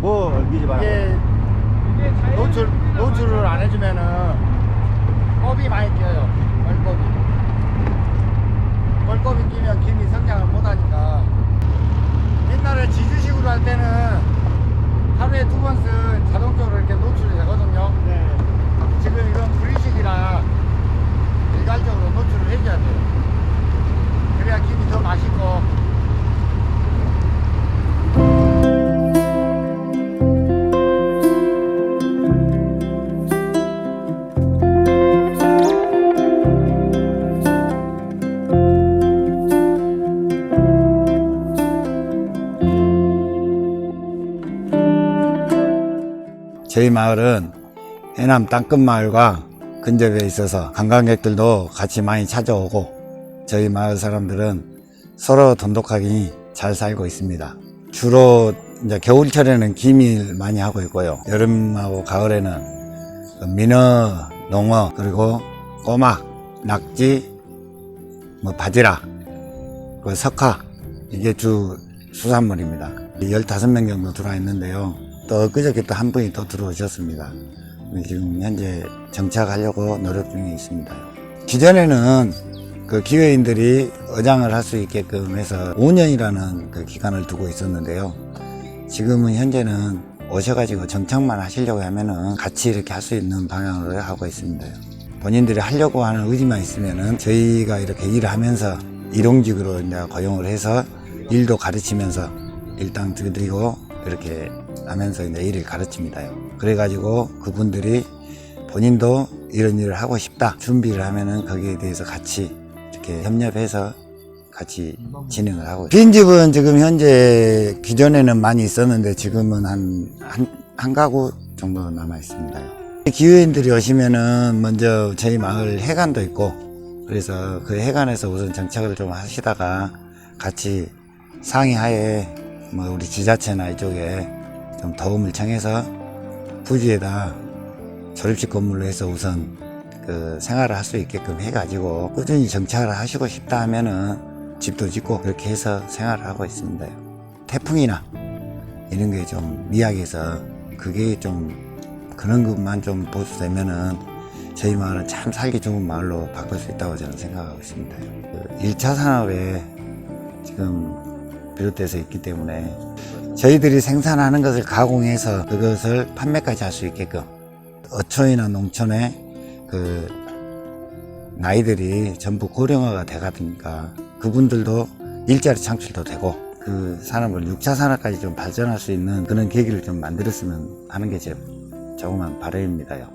넘기지 말라고. 이게 노출 노출을 안 해주면은 껍이 많이 끼어요. 뻘껍이. 뻘껍이 끼면 김이 성장을 못하니까 옛날에 지주식으로 할 때는 하루에 두 번씩 자동적으로 이렇게 저희 마을은 해남 땅끝 마을과 근접해 있어서 관광객들도 같이 많이 찾아오고 저희 마을 사람들은 서로 돈독하게 잘 살고 있습니다. 주로 이제 겨울철에는 기밀 많이 하고 있고요. 여름하고 가을에는 민어, 농어, 그리고 꼬막, 낙지, 뭐 바지락, 그 석화 이게 주 수산물입니다. 15명 정도 들어와 있는데요. 또 엊그저께 또 한 분이 또 들어오셨습니다. 지금 현재 정착하려고 노력 중에 있습니다. 기존에는 그 기회인들이 어장을 할 수 있게끔 해서 5년이라는 그 기간을 두고 있었는데요. 지금은 현재는 오셔가지고 정착만 하시려고 하면은 같이 이렇게 할 수 있는 방향으로 하고 있습니다. 본인들이 하려고 하는 의지만 있으면은 저희가 이렇게 일을 하면서 일용직으로 이제 고용을 해서 일도 가르치면서 일당 드리고 이렇게 하면서 이제 일을 가르칩니다요. 그래가지고 그분들이 본인도 이런 일을 하고 싶다 준비를 하면은 거기에 대해서 같이 이렇게 협력해서 같이 진행을 하고. 빈집은 지금 현재 기존에는 많이 있었는데 지금은 한, 한, 한 가구 정도 남아 있습니다. 기회인들이 오시면은 먼저 저희 마을 해관도 있고 그래서 그 해관에서 우선 정착을 좀 하시다가 같이 상의하에 뭐 우리 지자체나 이쪽에 좀 도움을 청해서 부지에다 조립식 건물로 해서 우선 그 생활을 할 수 있게끔 해가지고 꾸준히 정착을 하시고 싶다 하면은 집도 짓고 그렇게 해서 생활을 하고 있습니다. 태풍이나 이런 게 좀 미약해서 그게 좀 그런 것만 좀 보수되면은 저희 마을은 참 살기 좋은 마을로 바꿀 수 있다고 저는 생각하고 있습니다. 그 1차 산업에 지금 비롯돼서 있기 때문에 저희들이 생산하는 것을 가공해서 그것을 판매까지 할 수 있게끔 어촌이나 농촌에 그 나이들이 전부 고령화가 돼가니까 그분들도 일자리 창출도 되고 그 산업을 6차 산업까지 좀 발전할 수 있는 그런 계기를 좀 만들었으면 하는 게 제 조그만 바람입니다요.